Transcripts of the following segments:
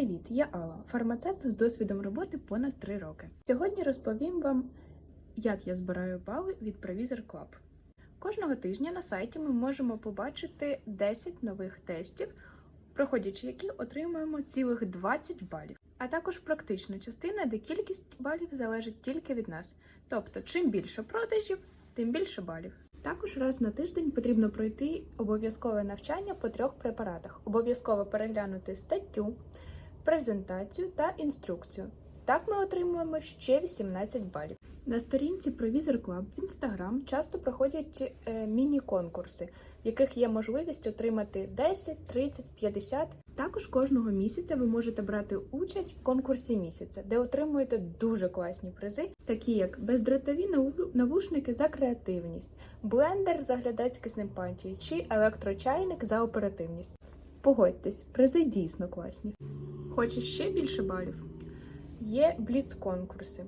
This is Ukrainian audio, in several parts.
Привіт, я Алла, фармацевт з досвідом роботи понад 3 роки. Сьогодні розповім вам, як я збираю бали від Provisor Club. Кожного тижня на сайті ми можемо побачити 10 нових тестів, проходячи які отримуємо цілих 20 балів. А також практична частина, де кількість балів залежить тільки від нас. Тобто, чим більше продажів, тим більше балів. Також раз на тиждень потрібно пройти обов'язкове навчання по трьох препаратах. Обов'язково переглянути статтю, презентацію та інструкцію. Так ми отримуємо ще 18 балів. На сторінці Provisor Club в Instagram часто проходять е, міні-конкурси, в яких є можливість отримати 10, 30, 50. Також кожного місяця ви можете брати участь в конкурсі місяця, де отримуєте дуже класні призи, такі як бездротові навушники за креативність, блендер за глядацькі симпатії чи електрочайник за оперативність. Погодьтесь, призи дійсно класні. Хочеш ще більше балів? Є бліц-конкурси.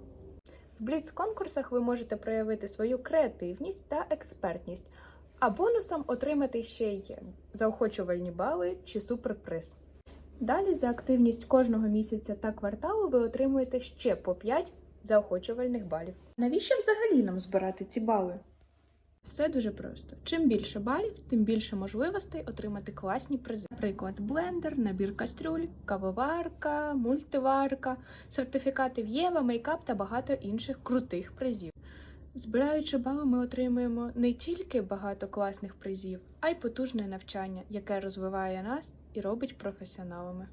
В бліц-конкурсах ви можете проявити свою креативність та експертність, а бонусом отримати ще й заохочувальні бали чи суперприз. Далі за активність кожного місяця та кварталу ви отримуєте ще по 5 заохочувальних балів. Навіщо взагалі нам збирати ці бали? Все дуже просто. Чим більше балів, тим більше можливостей отримати класні призи. Наприклад, блендер, набір кастрюль, кавоварка, мультиварка, сертифікати в Єва, мейкап та багато інших крутих призів. Збираючи бали, ми отримуємо не тільки багато класних призів, а й потужне навчання, яке розвиває нас і робить професіоналами.